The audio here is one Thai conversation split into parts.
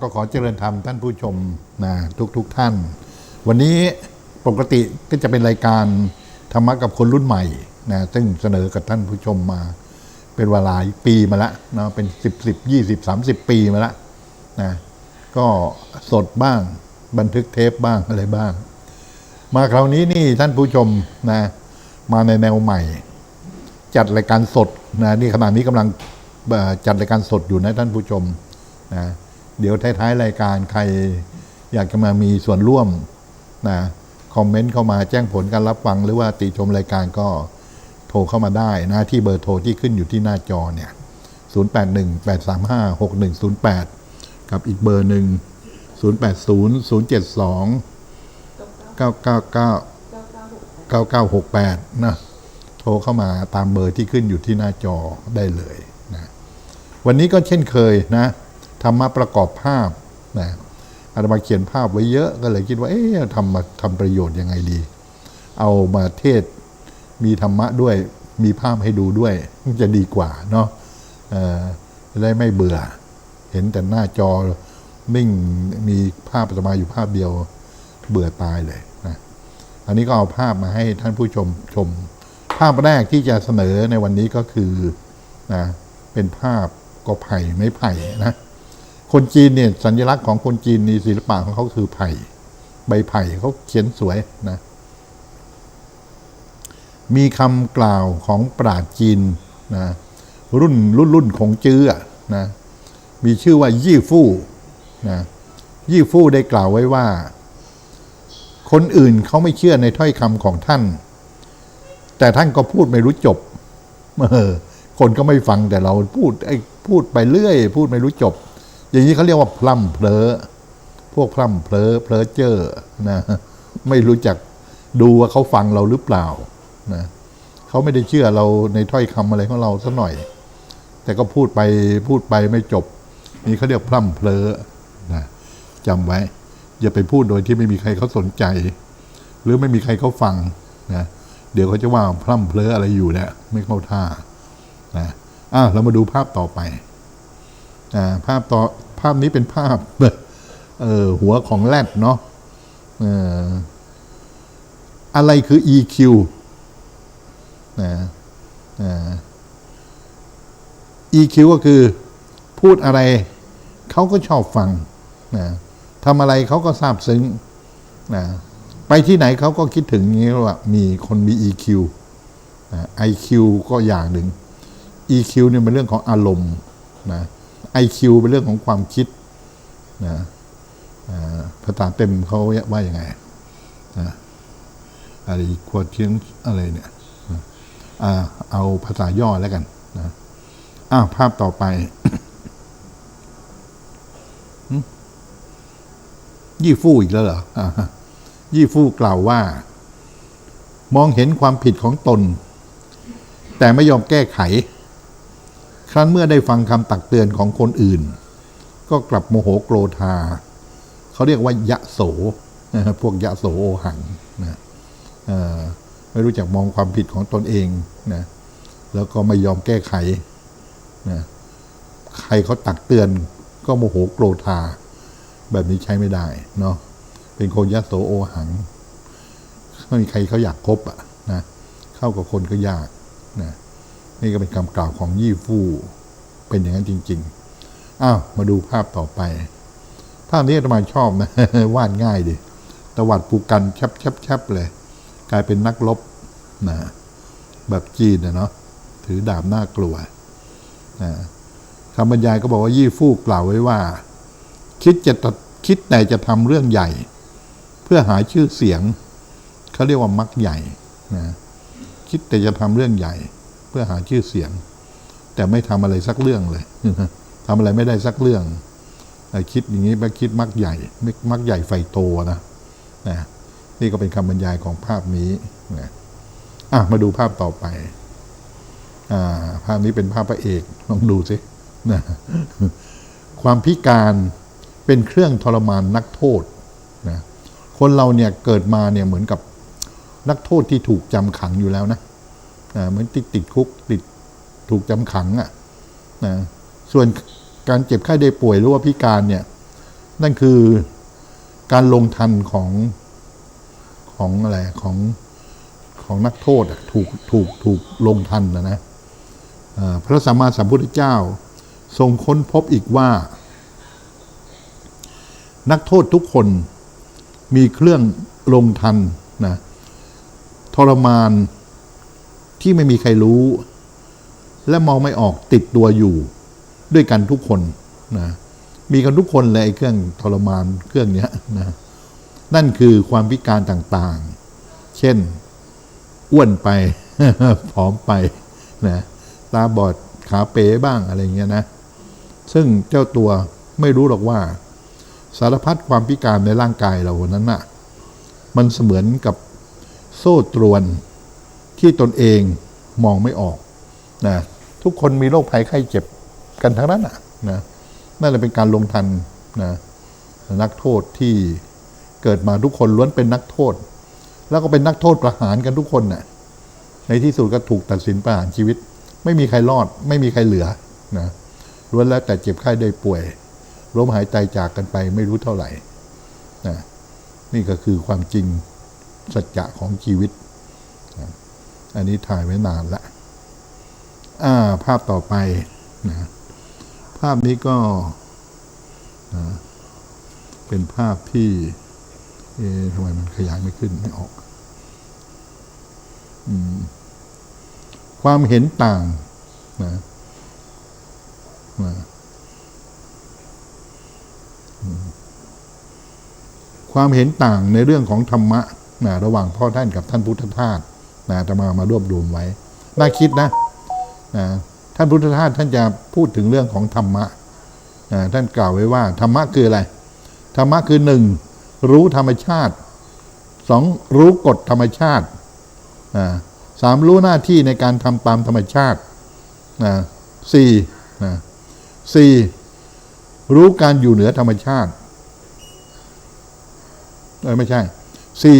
ก็ขอเจริญธรรมท่านผู้ชมนะทุกทุกๆท่าน วันนี้ปกติก็จะเป็นรายการธรรมะกับคนรุ่นใหม่นะซึ่งเสนอกับท่านผู้ชมมา เป็นเวลาปีมาแล้วนะเป็นสิบสิบยี่สิบสามสิบปีมาแล้วนะก็สดบ้างบันทึกเทปบ้างอะไรบ้าง มาคราวนี้นี่ท่านผู้ชมนะมาในแนวใหม่ จัดรายการสดนะนี่ขณะนี้กำลังจัดรายการสดอยู่นะท่านผู้ชมนะ เดี๋ยวท้ายๆ รายการใครอยากจะมามีส่วนร่วมนะคอมเมนต์เข้ามาแจ้งผลการรับฟัง หรือว่าติชมรายการก็โทรเข้ามาได้นะที่เบอร์โทรที่ขึ้นอยู่ที่หน้าจอเนี่ย 0818356108 กับอีกเบอร์หนึ่ง 080072 999 9968 นะ โทรเข้ามาตามเบอร์ที่ขึ้นอยู่ที่หน้าจอได้เลยนะ วันนี้ก็เช่นเคยนะ ธรรมะประกอบภาพนะอาตมาเขียนภาพไว้เยอะก็เลยคิดว่า เอ๊ะทำมาทำประโยชน์ยังไงดี เอามาเทศมีธรรมะด้วย มีภาพให้ดูด้วย จะดีกว่าเนาะอ่อจะได้ไม่เบื่อ เห็นแต่หน้าจอนิ่งมีภาพอาตมาอยู่ภาพเดียวเบื่อตายเลยนะอันนี้ก็เอาภาพมาให้ท่านผู้ชมชม ภาพแรกที่จะเสนอในวันนี้ก็คือนะเป็นภาพก็ไผ่ไม้ไผ่นะ คนจีนเนี่ยสัญลักษณ์ของคนจีนในศิลปะของเขาคือไผ่ ใบไผ่เขาเขียนสวยนะ มีคำกล่าวของปราชญ์จีนนะรุ่นรุ่นรุ่นของจื้อนะมีชื่อว่ายี่ฟู่นะยี่ฟู่ได้กล่าวไว้ว่า คนอื่นเขาไม่เชื่อในถ้อยคำของท่าน แต่ท่านก็พูดไม่รู้จบเออคนก็ไม่ฟังแต่เราพูดไอ้พูดไปเรื่อย พูดไม่รู้จบ อย่างนี้เขาเรียกว่าพล่ำเพลอพวกพล่ำเพลอเพลอเจอร์นะไม่รู้จักดูว่าเขาฟังเราหรือเปล่านะเขาไม่ได้เชื่อเราในถ้อยคำอะไรของเราสักหน่อย แต่ก็พูดไปพูดไปไม่จบ นี่เขาเรียกพล่ำเพลอนะจำไว้ อย่าไปพูดโดยที่ไม่มีใครเขาสนใจ หรือไม่มีใครเขาฟังนะเดี๋ยวเขาจะว่าพร่ำเพลออะไรอยู่เนี่ยไม่เข้าท่านะอะเรามาดูภาพต่อไป ภาพต่อภาพนี้เป็นภาพเออหัวของแรดเนาะอออะไรคือ EQ นะอ EQ ก็คือพูดอะไรเขาก็ชอบฟังนะทำอะไรเขาก็ซาบซึ้งนะไปที่ไหนเขาก็คิดถึงอย่างนี้ว่ามีคนมี EQ นะ IQ ก็อย่างหนึ่ง EQ เนี่ยเป็นเรื่องของอารมณ์นะ IQ เป็นเรื่องของความคิดนะภาษาเต็มเขาว่าอย่างไงนะอะไรควรเชียงอะไรเนี่ยอเอาภาษาย่อแล้วกันนะอ้าวภาพต่อไปยี่ฟู่อีกแล้วเหรอยี่ฟู่กล่าวว่า มองเห็นความผิดของตน แต่ไม่ยอมแก้ไข ครั้นเมื่อได้ฟังคำตักเตือนของคนอื่น ก็กลับโมโหโกรธา เขาเรียกว่ายะโสพวกยะโสโอหังนะไม่รู้จักมองความผิดของตนเองนะแล้วก็ไม่ยอมแก้ไขนะใครเขาตักเตือนก็โมโหโกรธา แบบนี้ใช้ไม่ได้เนาะเป็นคนยะโสโอหังไม่มีใครเขาอยากคบอะนะเข้ากับคนก็ยากนะ นี่ก็เป็นคำกล่าวของยี่ฟู่เป็นอย่างนั้นจริง ๆ อ้าว มาดูภาพต่อไป ภาพนี้อาตมาชอบนะ วาดง่ายดีตวัดปูกันแชบๆเลย กลายเป็นนักรบนะแบบจีนนะเนาะถือดาบน่ากลัวนะคำบรรยายก็บอกว่ายี่ฟู่กล่าวไว้ว่า คิดจะคิดแต่จะทำเรื่องใหญ่ เพื่อหาชื่อเสียงเขาเรียกว่ามักใหญ่นะคิดแต่จะทำเรื่องใหญ่ พื่อหาชื่อเสียง แต่ไม่ทำอะไรสักเรื่องเลยทำอะไรไม่ได้สักเรื่องคิดอย่างนี้ไปคิดมักใหญ่ไม่มักใหญ่ไฟโตนะนะนี่ก็เป็นคำบรรยายของภาพนี้นะอะมาดูภาพต่อไปอ่าภาพนี้เป็นภาพพระเอกลองดูสินะความพิการเป็นเครื่องทรมานนักโทษนะคนเราเนี่ยเกิดมาเนี่ยเหมือนกับนักโทษที่ถูกจำขังอยู่แล้วนะ อ่าเหมือนติดติดคุกติดถูกจำขังอะ่ะนะส่วนการเจ็บไข้ได้ป่วยหรือว่าพิการเนี่ย นั่นคือการลงทันของของอะไรของของนักโทษถูกถูกถูกลงทันนะนะพระสัมมาสัมพุทธเจ้า ทรงค้นพบอีกว่า นักโทษทุกคนมีเครื่องลงทันนะทรมาน ที่ไม่มีใครรู้ และมองไม่ออกติดตัวอยู่ด้วยกันทุกคนนะมีกันทุกคนเลยไอ้เครื่องทรมานเครื่องเนี้ยนะนั่นคือความพิการต่างๆ เช่น อ้วนไป ผอมไปนะตาบอดขาเป๋บ้างอะไรเงี้ยนะ ซึ่งเจ้าตัวไม่รู้หรอกว่า สารพัดความพิการในร่างกายเรานั้นน่ะ มันเสมือนกับโซ่ตรวน ที่ตนเองมองไม่ออกนะทุกคนมีโรคภัยไข้เจ็บกันทั้งนั้นน่ะนะนั่นแหละเป็นการลงทันนะนักโทษที่เกิดมาทุกคนล้วนเป็นนักโทษ แล้วก็เป็นนักโทษประหารกันทุกคนน่ะในที่สุดก็ถูกตัดสินประหารชีวิต ไม่มีใครรอด ไม่มีใครเหลือนะล้วนแล้วแต่เจ็บไข้ได้ป่วยล้มหายใจจากกันไปไม่รู้เท่าไหร่นะนี่ก็คือความจริงสัจจะของชีวิต อันนี้ถ่ายไว้นานละอ่าภาพต่อไปนะภาพนี้ก็นะเป็นภาพที่เอ๊ะทำไมมันขยายไม่ขึ้นไม่ออกความเห็นต่างนะนะความเห็นต่างในเรื่องของธรรมะนะระหว่างพ่อท่านกับท่านพุทธทาส นะจะมามารวบรวมไว้ น่าคิดนะนะท่านพุทธทาสท่านจะพูดถึงเรื่องของธรรมะนะท่านกล่าวไว้ว่า ธรรมะคืออะไร ธรรมะคือหนึ่งรู้ธรรมชาติสองรู้กฎธรรมชาติสามรู้หน้าที่ในการทำตามธรรมชาตินะสี่นะสี่รู้การอยู่เหนือธรรมชาติเออไม่ใช่สี่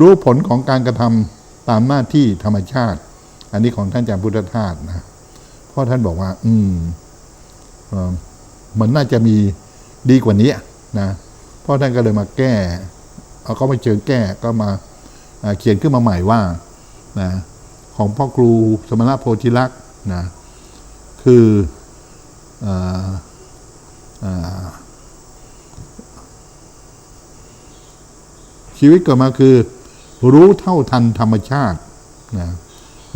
รู้ผลของการกระทำ ตามหน้าที่ธรรมชาติ อันนี้ของท่านอาจารย์พุทธทาสนะเพราะท่านบอกว่า อืมมันน่าจะมีดีกว่านี้นะเพราะท่านก็เลยมาแก้เอาก็ไม่เจอแก้ก็มาเขียนขึ้นมาใหม่ว่านะของพ่อครูสมณะโพธิลักษ์นะคือออชีวิตเกิดมาคือ รู้เท่าทันธรรมชาตินะ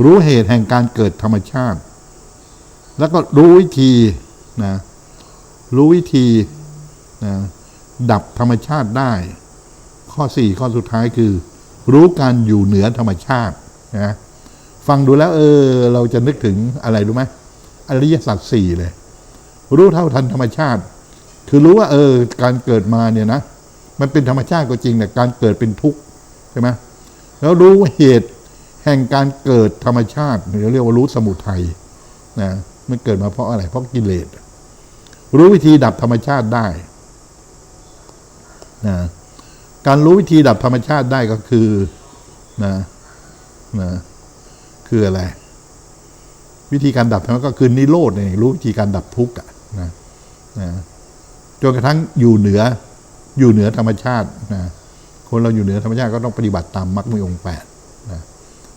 รู้เหตุแห่งการเกิดธรรมชาติ แล้วก็รู้วิธีนะรู้วิธีนะดับธรรมชาติได้ ข้อสี่ข้อสุดท้ายคือ รู้การอยู่เหนือธรรมชาตินะฟังดูแล้ว เออ เราจะนึกถึงอะไรรู้ไหมอริยสัจสี่เลย รู้เท่าทันธรรมชาติ คือรู้ว่า เออ การเกิดมาเนี่ยนะมันเป็นธรรมชาติก็จริงแต่การเกิดเป็นทุกข์ใช่ไหม แล้วรู้เหตุแห่งการเกิดธรรมชาติหรือเรียกว่ารู้สมุทัยนะมันเกิดมาเพราะอะไร เพราะกิเลสรู้วิธีดับธรรมชาติได้นะการรู้วิธีดับธรรมชาติได้ก็คือนะนะคืออะไร วิธีการดับธรรมก็คือนิโรธเองรู้วิธีการดับทุกข์นะนะจนกระทั่งอยู่เหนืออยู่เหนือธรรมชาตินะ คนเราอยู่เหนือธรรมชาติก็ต้องปฏิบัติตามมรรคมีองค์แปดนะ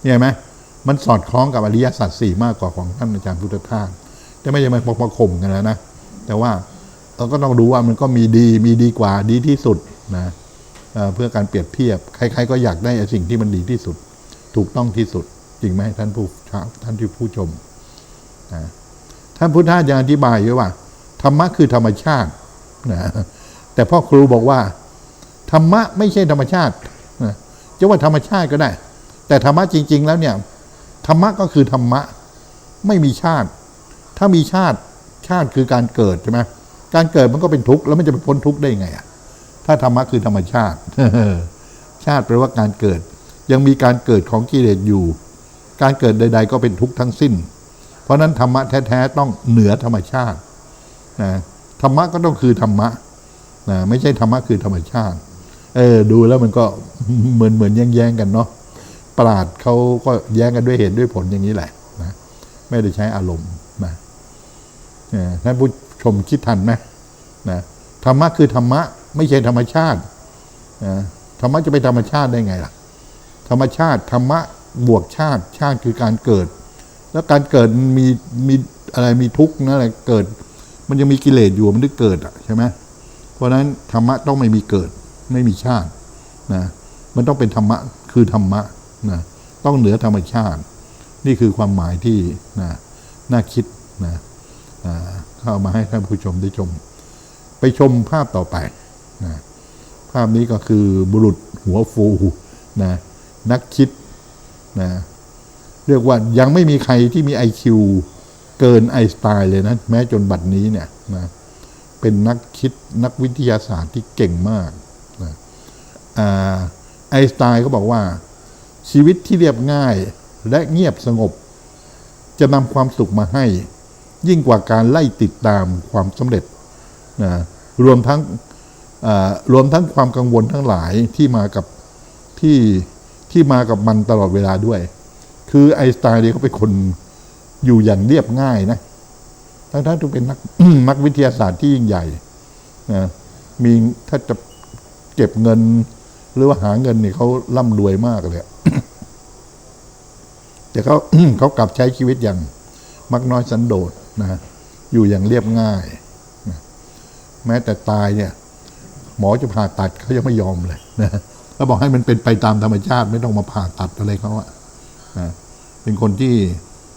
นี่เห็นไหมมันสอดคล้องกับอริยสัจสี่มากกว่าของท่านอาจารย์พุทธทาสแต่ไม่ใช่มาประข่มกันแล้วนะแต่ว่าเราก็ต้องดูว่ามันก็มีดีมีดีกว่าดีที่สุดนะเเพื่อการเปรียบเทียบใครๆก็อยากได้สิ่งที่มันดีที่สุด ถูกต้องที่สุด จริงไหมท่านผู้ท่านที่ผู้ชมนะท่านพุทธทาสยังอธิบายไว้ว่าธรรมะคือธรรมชาตินะแต่พ่อครูบอกว่า ธรรมะไม่ใช่ธรรมชาติจะว่าธรรมชาติก็ได้ แต่ธรรมะจริง ๆ แล้วเนี่ยธรรมะก็คือธรรมะไม่มีชาติ ถ้ามีชาติชาติคือการเกิดใช่ไหมการเกิดมันก็เป็นทุกข์แล้วมันจะไปพ้นทุกข์ได้ยังไงอะถ้าธรรมะคือธรรมชาติ ชาติแปลว่าการเกิด ยังมีการเกิดของกิเลสอยู่ การเกิดใด ๆ ก็เป็นทุกข์ทั้งสิ้น เพราะฉะนั้นธรรมะแท้ๆต้องเหนือธรรมชาตินะธรรมะก็ต้องคือธรรมะนะไม่ใช่ธรรมะคือธรรมชาติ เออดูแล้วมันก็เหมือนเหมือนแย้งๆกันเนาะปราดเขาก็แย้งกันด้วยเหตุด้วยผลอย่างนี้แหละนะไม่ได้ใช้อารมณ์นะท่านผู้ชมคิดทันไหมนะธรรมะคือธรรมะ ไม่ใช่ธรรมชาตินะธรรมะจะเป็นธรรมชาติได้ไงล่ะ ธรรมชาติธรรมะบวกชาติชาติคือการเกิด แล้วการเกิดมีมีอะไรมีทุกข์นะอะไรเกิด มันยังมีกิเลสอยู่มันถึงเกิดอะใช่ไหมเพราะฉะนั้นธรรมะต้องไม่มีเกิด ไม่มีชาตินะมันต้องเป็นธรรมะคือธรรมะนะต้องเหนือธรรมชาติ นี่คือความหมายที่นะน่าคิดนะอ่าเข้ามาให้ท่านผู้ชมได้ชม ไปชมภาพต่อไปนะภาพนี้ก็คือบุรุษหัวฟูนะนักคิดนะเรียกว่ายังไม่มีใครที่มี IQ เกินไอน์สไตน์เลยนะ แม้จนบัดนี้เนี่ยนะเป็นนักคิดนักวิทยาศาสตร์ที่เก่งมาก ไอสไตน์ก็บอกว่า ชีวิตที่เรียบง่ายและเงียบสงบ จะนำความสุขมาให้ ยิ่งกว่าการไล่ติดตามความสำเร็จนะรวมทั้งรวมทั้งความกังวลทั้งหลายที่มากับที่ที่มากับมันตลอดเวลาด้วย คือไอสไตน์เนี่ยเขาเป็นคนอยู่อย่างเรียบง่ายนะ ทั้งๆที่เป็นนักนักวิทยาศาสตร์ที่ยิ่งใหญ่นะมีถ้าจะเก็บเงิน หรือว่าหาเงินนี่เขาร่ำรวยมากเลยแต่เขาเขากลับใช้ชีวิตอย่างมักน้อยสันโดษนะ อยู่อย่างเรียบง่ายนะแม้แต่ตายเนี่ย หมอจะผ่าตัดเขายังไม่ยอมเลยนะเขาบอกให้มันเป็นไปตามธรรมชาติไม่ต้องมาผ่าตัดอะไรเขาอะนะเป็นคนที่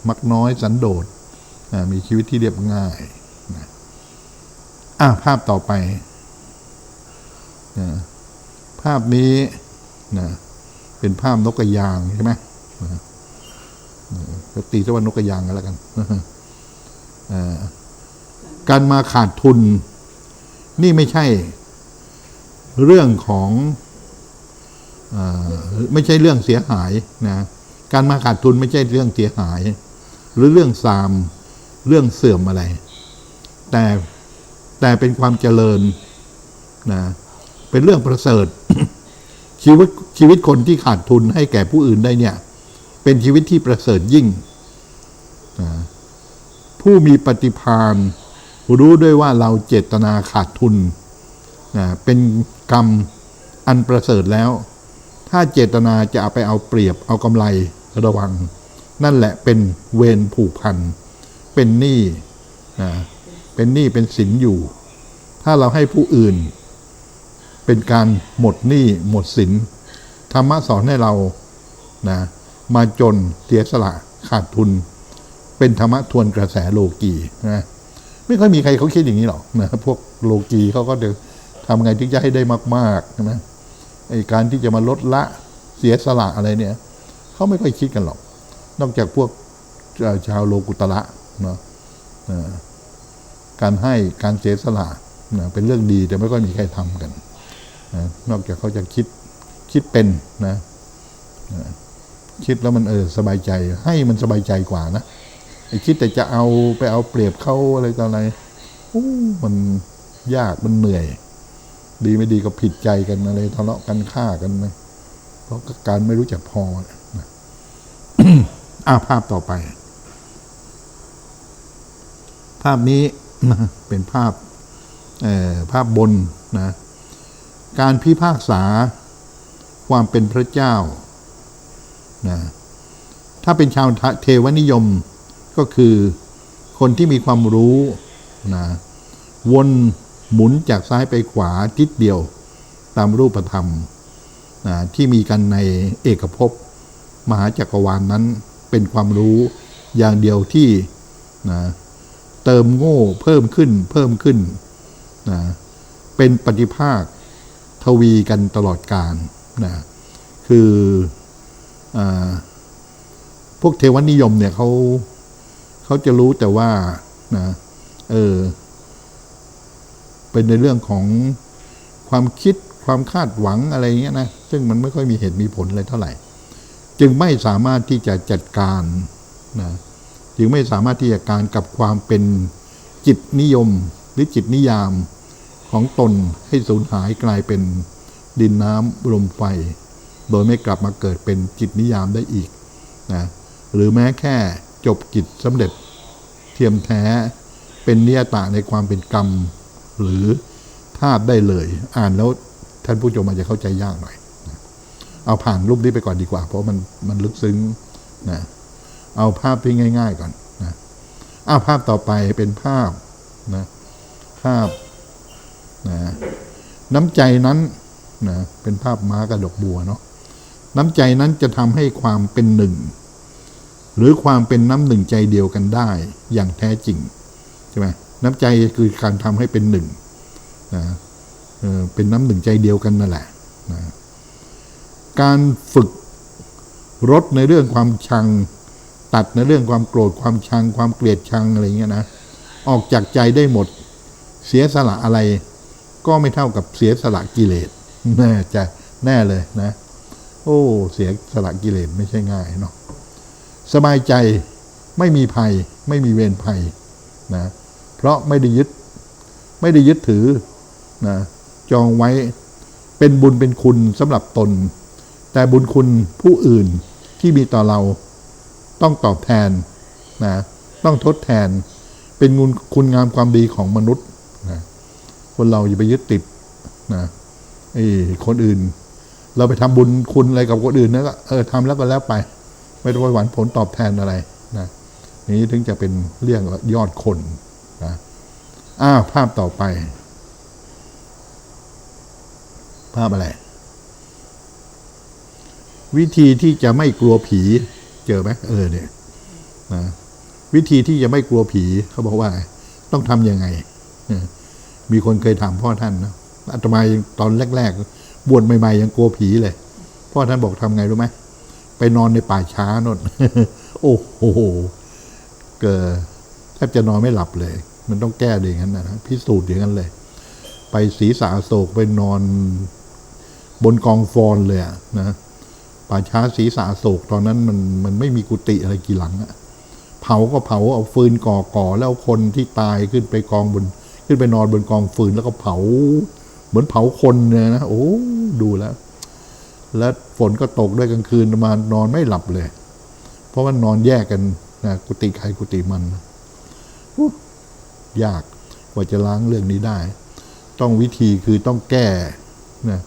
มักน้อยสันโดษนะมีชีวิตที่เรียบง่ายนะอะภาพต่อไปนะาพนี้นะเป็นภาพนกกระยางใช่ไหมนะก็ตีซะว่านกกระยางกันแล้วกันการมาขาดทุน นี่ไม่ใช่ เรื่องของอไม่ใช่เรื่องเสียหายนะการมาขาดทุนไม่ใช่เรื่องเสียหาย หรือเรื่องซามเรื่องเสื่อมอะไร แต่แต่เป็นความเจริญนะเป็นเรื่องประเสริฐ ชีวิตชีวิตคนที่ขาดทุนให้แก่ผู้อื่นได้เนี่ย เป็นชีวิตที่ประเสริฐยิ่ง ผู้มีปฏิภาณรู้ด้วยว่าเราเจตนาขาดทุน เป็นกรรมอันประเสริฐแล้ว ถ้าเจตนาจะเอาไปเอาเปรียบเอากำไรระวัง นั่นแหละเป็นเวรผูกพัน เป็นหนี้เป็นหนี้เป็นสินอยู่ ถ้าเราให้ผู้อื่น เป็นการหมดหนี้หมดสินธรรมะสอนให้เรานะมาจนเสียสละขาดทุน เป็นธรรมะทวนกระแสโลกีนะไม่ค่อยมีใครเขาคิดอย่างนี้หรอกนะพวกโลกีเขาก็เดี๋ยวทำไงที่จะให้ได้มากๆใช่ไหมไอการที่จะมาลดละเสียสละอะไรเนี่ยเขาไม่ค่อยคิดกันหรอก นอกจากพวกชาวโลกุตระเนาะการให้การเสียสละนะเป็นเรื่องดีแต่ไม่ค่อยมีใครทำกัน นอกจากเขาจะคิดคิดเป็นนะคิดแล้วมันเออสบายใจ ให้มันสบายใจกว่านะไอ้คิดแต่จะเอาไปเอาเปรียบเขาอะไรต่ออะไรอู้มันยากมันเหนื่อย ดีไม่ดีก็ผิดใจกันอะไรทะเลาะกันฆ่ากันนะเพราะการไม่รู้จักพอนะอ่าภาพต่อไป ภาพนี้นะเป็นภาพเอ่อภาพบนนะ การพิพากษาความเป็นพระเจ้านะถ้าเป็นชาวเทวนิยมก็คือคนที่มีความรู้นะวนหมุนจากซ้ายไปขวาทิศเดียวตามรูปธรรมนะที่มีกันในเอกภพมหาจักรวาลนนั้นเป็นความรู้อย่างเดียวที่นะเติมโง่เพิ่มขึ้นเพิ่มขึ้นนะเป็นปฏิภาค ทวีกันตลอดกาลนะคืออพวกเทวนิยมเนี่ยเขาเขาจะรู้แต่ว่านะเออเป็นในเรื่องของความคิดความคาดหวังอะไรเงี้ยนะซึ่งมันไม่ค่อยมีเหตุมีผลอะไรเท่าไหร่ จึงไม่สามารถที่จะจัดการนะจึงไม่สามารถที่จะการกับความเป็นจิตนิยมหรือจิตนิยาม ของตนให้สูญหายกลายเป็นดินน้ำลมไฟ โดยไม่กลับมาเกิดเป็นจิตนิยามได้อีกนะหรือแม้แค่จบกิจสำเร็จ เทียมแท้เป็นนิยตะในความเป็นกรรม หรือธาตุได้เลย อ่านแล้วท่านผู้ชมอาจจะเข้าใจยากหน่อย เอาผ่านรูปนี้ไปก่อนดีกว่า เพราะมันมันลึกซึ้งนะเอาภาพที่ง่าย ๆ ก่อนนะอ้าภาพต่อไปเป็นภาพนะภาพ นะน้ำใจนั้นนะเป็นภาพม้ากับดอกบัวเนาะน้ำใจนั้นจะทำให้ความเป็นหนึ่ง หรือความเป็นน้ำหนึ่งใจเดียวกันได้อย่างแท้จริงใช่ไหมน้ำใจคือการทำให้เป็นหนึ่งนะเออเป็นน้ำหนึ่งใจเดียวกันนั่นแหละนะการฝึกลดในเรื่องความชัง ตัดในเรื่องความโกรธความชัง ความเกลียดชังอะไรเงี้ยนะออกจากใจได้หมดเสียสละอะไร ก็ไม่เท่ากับเสียสละกิเลสแน่จะแน่เลยนะ โอ้ เสียสละกิเลสไม่ใช่ง่ายเนาะสบายใจไม่มีภัย ไม่มีเวรภัยนะเพราะไม่ได้ยึด ไม่ได้ยึดถือนะจองไว้เป็นบุญเป็นคุณสำหรับตน แต่บุญคุณผู้อื่นที่มีต่อเราต้องตอบแทนนะต้องทดแทนเป็นคุณคุณงามความดีของมนุษย์ คนเราอย่าไปยึดติดนะไอ้คนอื่น เราไปทำบุญคุณอะไรกับคนอื่นนะก็เออทำแล้วก็แล้วไป ไม่ต้องไปหวังผลตอบแทนอะไรนะนี้ถึงจะเป็นเรื่องยอดคนนะอ้าวภาพต่อไป ภาพอะไร วิธีที่จะไม่กลัวผีเจอไหมเออเนี่ยนะวิธีที่จะไม่กลัวผีเขาบอกว่า ต้องทำยังไง มีคนเคยถามพ่อท่านนะอาตมาตอนแรก ๆ บวชใหม่ๆยังกลัวผีเลย พ่อท่านบอกทำไงรู้ไหมไปนอนในป่าช้านนโอ้โห เกิดแทบจะนอนไม่หลับเลย มันต้องแก้ด้วยอย่างนั้นนะพิสูจน์อย่างนั้นเลย ไปศีรษะโศกไปนอนบนกองฟอนเลยนะป่าช้าศีรษะโศกตอนนั้นมันมันไม่มีกุฏิอะไรกี่หลังอะเผาก็เผาเอาฟืนก่อก่อแล้วคนที่ตายขึ้นไปกองบน ขึ้นไปนอนบนกองฟืนแล้วก็เผา เหมือนเผาคนเลยนะโอ้ดูแล้ว แล้วฝนก็ตกด้วยกลางคืนมานอนไม่หลับเลย เพราะว่านอนแยกกันนะกุฏิใครกุฏิมันยากกว่าจะล้างเรื่องนี้ได้ ต้องวิธีคือต้องแก้นะ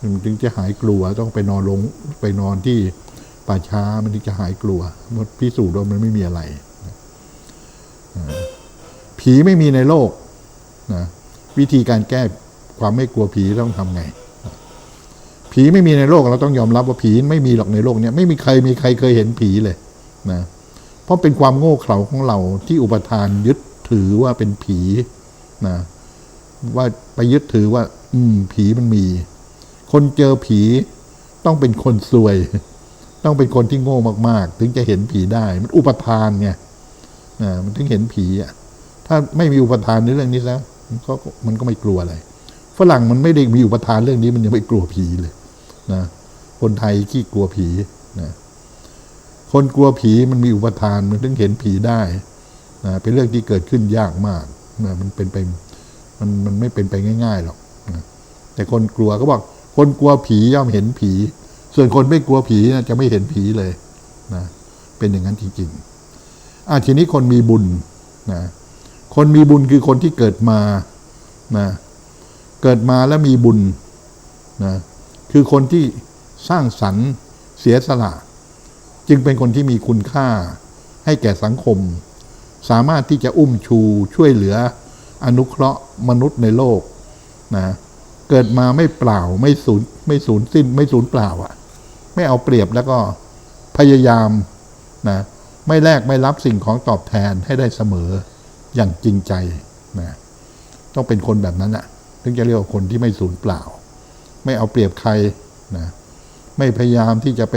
มันถึงจะหายกลัวต้องไปนอนลงไปนอนที่ป่าช้ามันถึงจะหายกลัวมันพิสูจน์ว่ามันไม่มีอะไรผีไม่มีในโลก นะวิธีการแก้ความไม่กลัวผีต้องทำไง ผีไม่มีในโลกเราต้องยอมรับว่าผีไม่มีหรอกในโลกเนี้ยไม่มีใครมีใครเคยเห็นผีเลยนะเพราะเป็นความโง่เขลาของเราที่อุปทานยึดถือว่าเป็นผีนะว่าไปยึดถือว่า อืม ผีมันมี คนเจอผีต้องเป็นคนซวย ต้องเป็นคนที่โง่มาก ๆ ถึงจะเห็นผีได้ มันอุปทานไงนะมันถึงเห็นผีอะถ้าไม่มีอุปทานในเรื่องนี้แล้ว ก็มันก็ไม่กลัวอะไร ฝรั่งมันไม่ได้มีอุปทานเรื่องนี้มันยังไม่กลัวผีเลยนะคนไทยขี้กลัวผีนะคนกลัวผีมันมีอุปทานมันถึงเห็นผีได้นะเป็นเรื่องที่เกิดขึ้นยากมากนะมันเป็นไปมันมันไม่เป็นไปง่ายๆหรอกนะแต่คนกลัวก็บอกคนกลัวผีย่อมเห็นผี ส่วนคนไม่กลัวผีนะจะไม่เห็นผีเลยนะเป็นอย่างนั้นจริงๆอะทีนี้คนมีบุญนะ คนมีบุญคือคนที่เกิดมานะเกิดมาแล้วมีบุญนะคือคนที่สร้างสรรค์เสียสละ จึงเป็นคนที่มีคุณค่าให้แก่สังคม สามารถที่จะอุ้มชูช่วยเหลือ อนุเคราะห์มนุษย์ในโลกนะเกิดมาไม่เปล่าไม่สูญไม่สูญสิ้น ไม่สูญเปล่าอะ่ะ ไม่เอาเปรียบแล้วก็พยายามนะไม่แลกไม่รับสิ่งของตอบแทนให้ได้เสมอ อย่างจริงใจนะต้องเป็นคนแบบนั้นอะถึงจะเรียกว่าคนที่ไม่สูญเปล่า ไม่เอาเปรียบใครนะไม่พยายามที่จะไป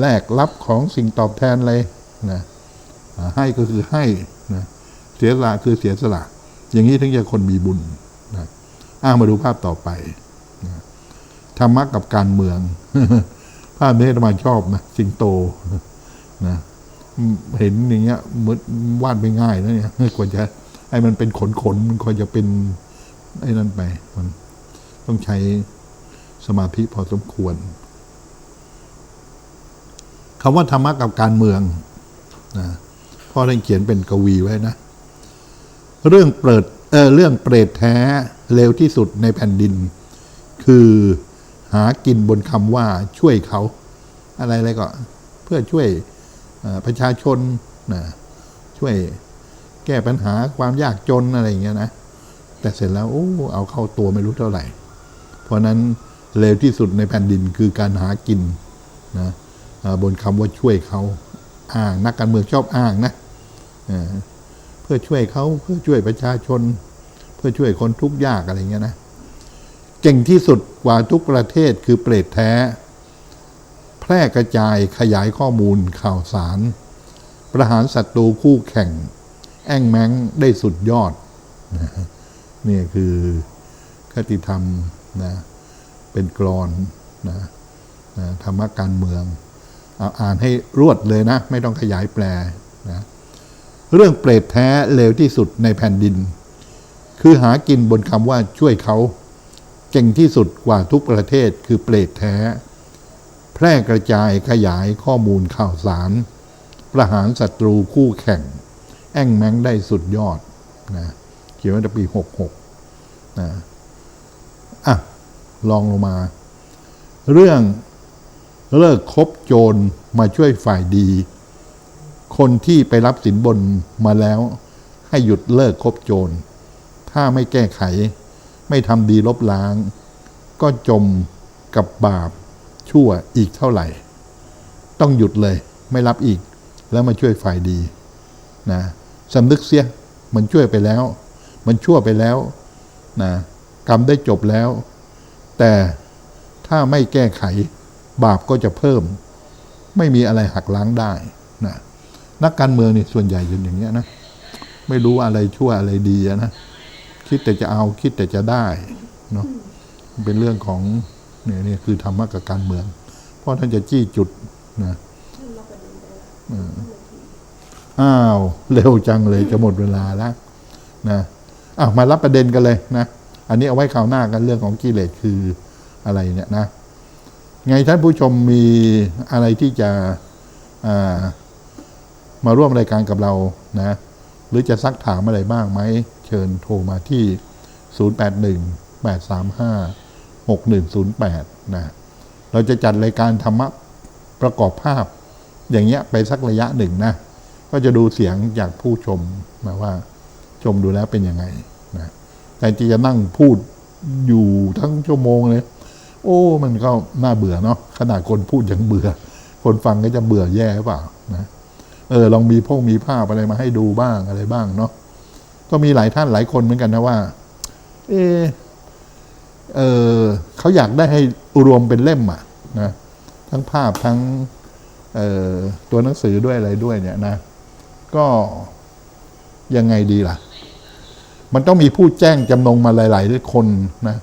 แลกรับของสิ่งตอบแทนอะไรนะให้ก็คือให้นะเสียสละคือเสียสละ อย่างนี้ถึงจะคนมีบุญนะอ้ามาดูภาพต่อไปนะธรรมะกับการเมือง ภาพนี้อาตมาชอบนะสิงโตนะ เห็นอย่างเงี้ยมือนวาดไม่ง่ายนะเนี่ยกว่าจะไอ้มันเป็นขนขนมันควรจะเป็น ไอ้นั่นไป มันต้องใช้สมาธิพอสมควรคำว่าธรรมะกับการเมืองนะพ่อท่านเขียนเป็นกวีไว้นะ เรื่องเปิดเออเรื่องเปรตแท้เร็วที่สุดในแผ่นดิน คือหากินบนคำว่าช่วยเขา อะไรอะไรก็ เพื่อช่วย ประชาชนนะช่วยแก้ปัญหาความยากจนอะไรอย่างเงี้ยนะ แต่เสร็จแล้วโอ้เอาเข้าตัวไม่รู้เท่าไหร่ เพราะนั้นเร็วที่สุดในแผ่นดินคือการหากินนะบนคำว่าช่วยเขาอ้างนักการเมืองชอบอ้างนะเออเพื่อช่วยเขาเพื่อช่วยประชาชน เพื่อช่วยคนทุกข์ยากอะไรเงี้ยนะเก่งที่สุดกว่าทุกประเทศคือเปรตแท้ แพร่กระจายขยายข้อมูลข่าวสาร ประหารศัตรูคู่แข่ง แองแมงได้สุดยอดนะนี่คือคติธรรมนะเป็นกรอนนะนะธรรมะการเมืองอาอ่านให้รวดเลยนะ ไม่ต้องขยายแปลนะเรื่องเปรตแท้เลวที่สุดในแผ่นดิน คือหากินบนคำว่าช่วยเขา เก่งที่สุดกว่าทุกประเทศคือเปรตแท้ แพร่กระจายขยายข้อมูลข่าวสาร ประหารศัตรูคู่แข่ง แอ้งแมงได้สุดยอดนะเขียนไว้ในปีหกหกนะอะลองลงมา เรื่องเลิกคบโจรมาช่วยฝ่ายดี คนที่ไปรับสินบนมาแล้ว ให้หยุดเลิกคบโจร ถ้าไม่แก้ไข ไม่ทำดีลบล้าง ก็จมกับบาป ชั่วอีกเท่าไหร่ ต้องหยุดเลยไม่รับอีก แล้วมาช่วยฝ่ายดีนะสำนึกเสียมันช่วยไปแล้ว มันชั่วไปแล้วนะกรรมได้จบแล้ว แต่ถ้าไม่แก้ไขบาปก็จะเพิ่ม ไม่มีอะไรหักล้างได้นะนักการเมืองนี่ส่วนใหญ่เป็นอย่างเงี้ยนะไม่รู้อะไรชั่วอะไรดีนะคิดแต่จะเอาคิดแต่จะได้เนาะเป็นเรื่องของ เนี่ยนี่คือธรรมะกับการเมือง เพราะท่านจะจี้จุดนะอ้าว เร็วจังเลยจะหมดเวลาแล้วนะอ้าวมารับประเด็นกันเลยนะ อันนี้เอาไว้คราวหน้ากันเรื่องของกิเลสคืออะไรเนี่ยนะ ไงท่านผู้ชมมีอะไรที่จะามาร่วมรายการกับเรานะ หรือจะซักถามอะไรบ้างไหม เชิญโทรมาที่ 081 835 6108นะเราจะจัดรายการธรรมะประกอบภาพ อย่างเงี้ยไปสักระยะหนึ่งนะ ก็จะดูเสียงจากผู้ชมมาว่าชมดูแล้วเป็นยังไงนะแต่จะนั่งพูดอยู่ทั้งชั่วโมงเลย โอ้ มันก็น่าเบื่อเนาะขนาดคนพูดยังเบื่อ คนฟังก็จะเบื่อแย่เปล่านะเออลองมีพวกมีภาพอะไรมาให้ดูบ้างอะไรบ้างเนาะก็มีหลายท่านหลายคนเหมือนกันนะว่า เออ เออเขาอยากได้ให้รวมเป็นเล่มอะนะทั้งภาพทั้งตัวหนังสือด้วยอะไรด้วยเนี่ยนะ ก็ยังไงดีล่ะ มันต้องมีผู้แจ้งจำนงมาหลาย ๆ คนนะ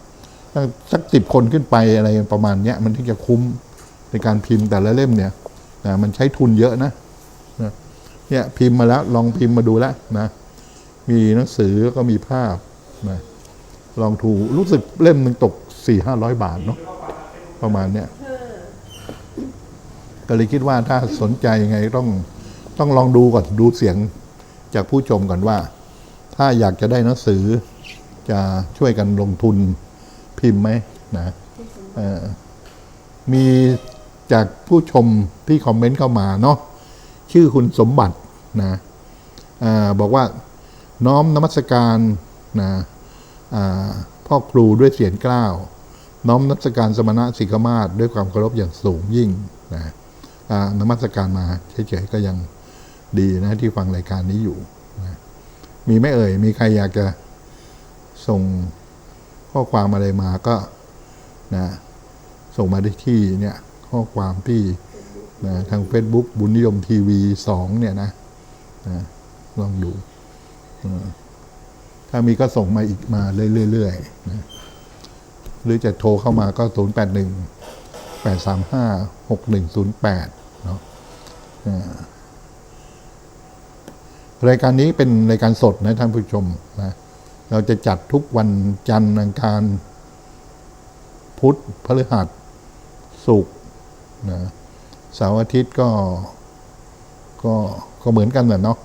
ตั้งสักสิบคนขึ้นไปอะไรประมาณเนี้ยมันถึงจะคุ้มในการพิมพ์แต่ละเล่มเนี่ยนะมันใช้ทุนเยอะนะนะเนี่ยพิมพ์มาแล้วลองพิมพ์มาดูแล้วนะ มีหนังสือก็มีภาพนะ ลองถูรู้สึกเล่มหนึ่งตกสี่ห้าร้อยบาทเนาะประมาณเนี้ยก็เลยคิดว่าถ้าสนใจยังไงต้องต้องลองดูก่อนดูเสียงจากผู้ชมก่อนว่า ถ้าอยากจะได้หนังสือ จะช่วยกันลงทุนพิมพ์ไหมนะมีจากผู้ชมที่คอมเมนต์เข้ามาเนาะชื่อคุณสมบัตินะอาบอกว่าน้อมนมัสการนะ พ่อครูด้วยเสียงกล้าว น้อมนมัสการสมณะสิกมาศด้วยความเคารพอย่างสูงยิ่งนะนมัสการมาเฉยๆก็ยังดีนะที่ฟังรายการนี้อยู่นะมีไม่เอ่ย มีใครอยากจะส่งข้อความอะไรมาก็นะส่งมาได้ที่เนี่ยข้อความที่นะทาง Facebook บุญนิยมทีวีสองเนี่ยนะนะลองดูอ่า ถ้ามีก็ส่งมาอีกมาเรื่อยๆนะหรือจะโทรเข้ามาก็ 0 8 1 8 3 5 6 1 0 8 เนาะรายการนี้เป็นรายการสดนะท่านผู้ชมนะเราจะจัดทุกวันจันทร์อังคารพุธพฤหัสศุกร์นะเสาร์อาทิตย์ก็ก็ก็เหมือนกันแหละเนาะ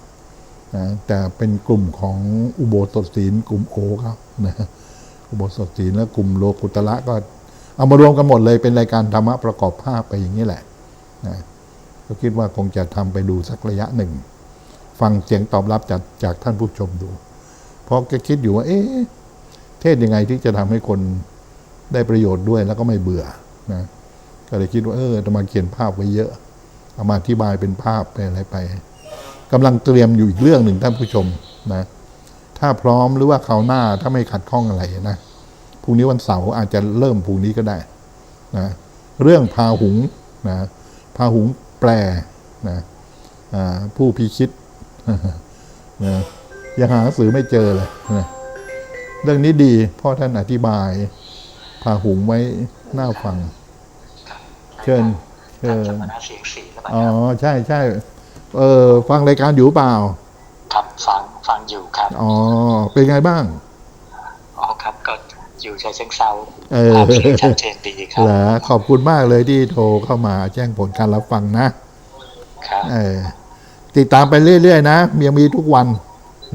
นะแต่เป็นกลุ่มของอุโบสถศีลกลุ่มโอครับนะอุโบสถศีลและกลุ่มโลกุตระก็เอามารวมกันหมดเลยเป็นรายการธรรมะประกอบภาพไปอย่างนี้แหละนะก็คิดว่าคงจะทำไปดูสักระยะหนึ่ง ฟังเสียงตอบรับจากจากท่านผู้ชมดู เพราะก็คิดอยู่ว่า เอ๊ะเทศยังไงที่จะทำให้คนได้ประโยชน์ด้วยแล้วก็ไม่เบื่อนะก็เลยคิดว่าเออจะมาเขียนภาพไว้เยอะเอามาอธิบายเป็นภาพเป็นอะไรไป กำลังเตรียมอยู่อีกเรื่องหนึ่งท่านผู้ชมนะถ้าพร้อมหรือว่าคราวหน้าถ้าไม่ขัดข้องอะไรนะพรุ่งนี้วันเสาร์อาจจะเริ่มพรุ่งนี้ก็ได้นะเรื่องพาหุงนะพาหุงแปลนะอ่าผู้พิชิตนะยังหาหนังสือไม่เจอเลยนะเรื่องนี้ดีเพ่อท่านอธิบาย พาหุงไว้น่าฟัง เชิญเชิท่านสญมณะเสียงสีหรือเปล่าอ๋อครับใช่ใช่ เออฟังรายการอยู่เปล่า ครับฟังฟังอยู่ครับ อ๋อ เป็นไงบ้าง อ๋อครับก็อยู่ชายเชิงเซาเออภาพเสียงชัดเจนดีครับเหรอขอบคุณมากเลยที่โทรเข้ามาแจ้งผลการรับฟังนะครับเออติดตามไปเรื่อยๆนะยังมีทุกวัน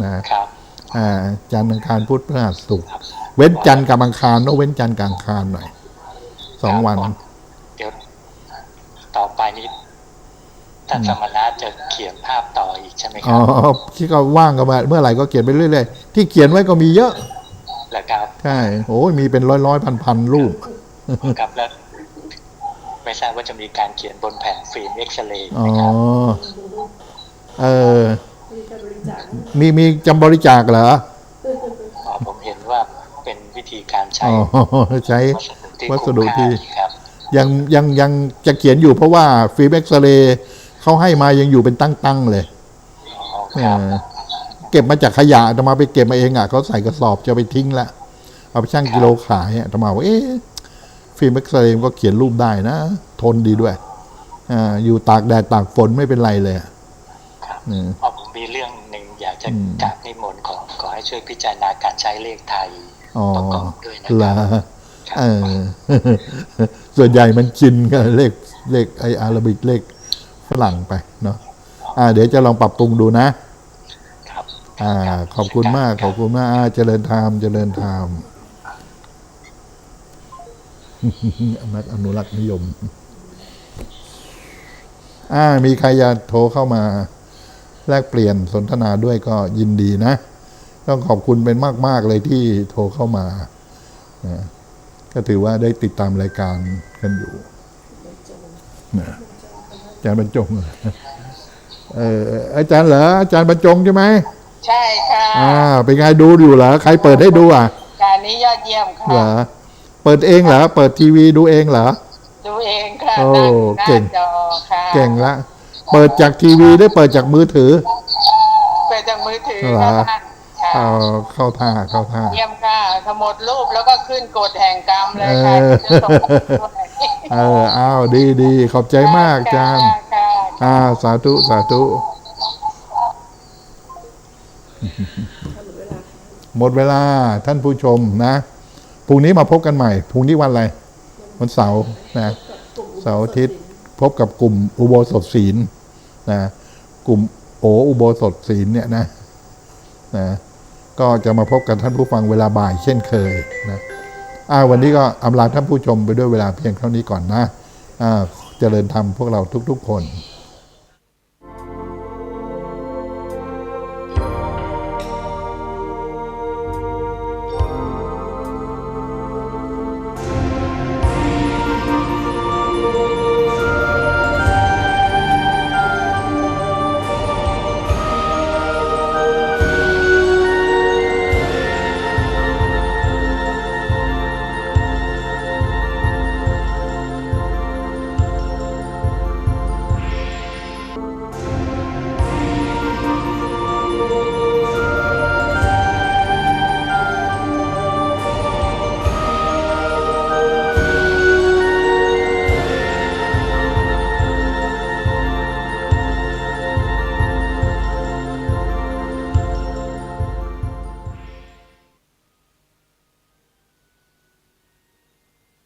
นะครับอ่าจันทร์อังคารพุธพฤหัสศุกร์เว้นจันทร์กับอังคารต้องเว้นจันทร์กับอังคารหน่อยสองวัน เดี๋ยวต่อไปนี้ ท่านสมณะจะเขียนภาพต่ออีกใช่ไหมคอ๋รัอบที่ก็ว่างกันมา เมื่อไหร่ก็เขียนไปเรื่อยๆ ที่เขียนไว้ก็มีเยอะ แล้วครับใช่โอ้ยมีเป็นร้อยร้อยพันพันๆรูป ครับแล้วไม่ทราบว่าจะมีการเขียนบนแผ่นฟิล์มเอ็กซเรย์อ๋ไหอ มครับเออ มีมีจำบริจาคเหรอ อ๋อผมเห็นว่าเป็นวิธีการใช้อ๋อ ใช้ วัสดุที่วัสดุที่ คุ้มค่าครับ ยังยังยังจะเขียนอยู่เพราะว่าฟิล์มเอ็กซเรย์ เขาให้มายังอยู่เป็นตั้งๆเลยอ๋อเอครับอเก็บมาจากขยะจะมาไปเก็บมาเองอะเขาใส่กระสอบจะไปทิ้งละเอาไปชั่งกิโลขายอะจะมาว่าเอ๊ะฟิล์มเอ็กซเรย์มันก็เขียนรูปได้นะ ทนดีด้วยอ่าอยู่ตากแดดตากฝนไม่เป็นไรเลยอะครับอืมอ๋อผมมีเรื่องหนึ่งอยากจะอืมกราบนิมนต์ขอขอให้ช่วยพิจารณาการใช้เลขไทยอ๋อประกอบด้วยนะเหรคอรับครับเออส่วนใหญ่มันชินกับเลขเลขไออาราบิกเลข ฝรั่งไปเนาะอ่า เดี๋ยวจะลองปรับปรุงดูนะ ครับ อ่า ขอบคุณมาก ขอบคุณมากอ่าเจริญธรรมเจริญธรรมนักอนุรักษ์นิยม อ่า มีใครอยากโทรเข้ามา แลกเปลี่ยนสนทนาด้วยก็ยินดีนะ ต้องขอบคุณเป็นมาก ๆ เลยที่โทรเข้ามานะก็ถือว่าได้ติดตามรายการกันอยู่นะ อาจารย์บรรจงเหรอเอออาจารย์เหรออาจารย์บรรจงใช่ไหมใช่ค่ะอ่าเป็นไงดูอยู่เหรอใครเปิดให้ดูอะการนี้ยอดเยี่ยมค่ะเหรอเปิดเองเหรอเปิดทีวีดูเองเหรอดูเองค่ะโอ้นั่งอยู่หน้าเก่งจอค่ะเก่งละ เปิดจากทีวีได้เปิดจากมือถือ เปิดจากมือถือเหรอค่ะค่ะ เอาเข้าท่าเข้าท่า เยี่ยมค่ะขมวดรูปแล้วก็ขึ้นกฎแห่งกรรมเลยค่ะเออ จะส่งมาด้วยเอออ้าวดีดีขอบใจมากอาจารย์ค่ะอ่าสาธุสาธุหมดเวลาท่านผู้ชมนะพรุ่งนี้มาพบกันใหม่พรุ่งนี้วันอะไรวันเสาร์นะ เสาร์อาทิตย์พบกับกลุ่มอุโบสถศีลนะกลุ่มโออุโบสถศีลเนี่ยนะนะ ก็จะมาพบกับท่านผู้ฟังเวลาบ่ายเช่นเคยนะอ่าวันนี้ก็อำลาท่านผู้ชมไปด้วยเวลาเพียงเท่านี้ก่อนนะอ่าเจริญธรรมพวกเราทุก ๆ คน